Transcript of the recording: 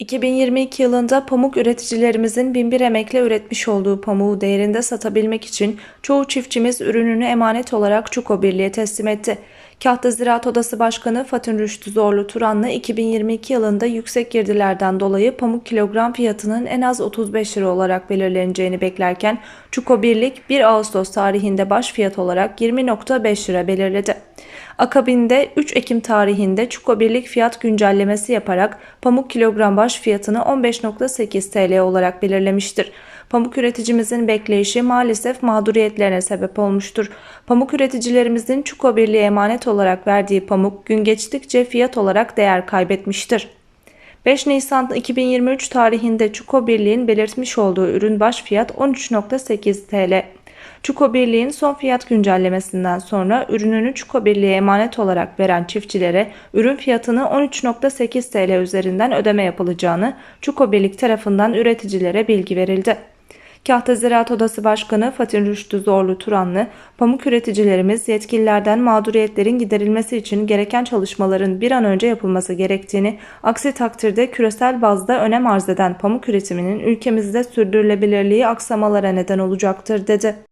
2022 yılında pamuk üreticilerimizin binbir emekle üretmiş olduğu pamuğu değerinde satabilmek için çoğu çiftçimiz ürününü emanet olarak Çuko Birliği'ye teslim etti. Kahta Ziraat Odası Başkanı Fatih Rüştü Zorlu Turan'la 2022 yılında yüksek girdilerden dolayı pamuk kilogram fiyatının en az 35 lira olarak belirleneceğini beklerken Çuko Birlik 1 Ağustos tarihinde baş fiyat olarak 20.5 lira belirledi. Akabinde 3 Ekim tarihinde Çuko Birlik fiyat güncellemesi yaparak pamuk kilogram baş fiyatını 15.8 TL olarak belirlemiştir. Pamuk üreticimizin bekleyişi maalesef mağduriyetlerine sebep olmuştur. Pamuk üreticilerimizin Çuko Birliği'ye emanet olarak verdiği pamuk gün geçtikçe fiyat olarak değer kaybetmiştir. 5 Nisan 2023 tarihinde Çuko Birliği'nin belirtmiş olduğu ürün baş fiyat 13.8 TL. Çuko Birliği'nin son fiyat güncellemesinden sonra ürününü Çuko Birliği'ye emanet olarak veren çiftçilere ürün fiyatını 13.8 TL üzerinden ödeme yapılacağını Çuko Birlik tarafından üreticilere bilgi verildi. Kahta Ziraat Odası Başkanı Fatih Rüştü Zorlu Turanlı, pamuk üreticilerimiz yetkililerden mağduriyetlerin giderilmesi için gereken çalışmaların bir an önce yapılması gerektiğini, aksi takdirde küresel bazda önem arz eden pamuk üretiminin ülkemizde sürdürülebilirliği aksamalara neden olacaktır dedi.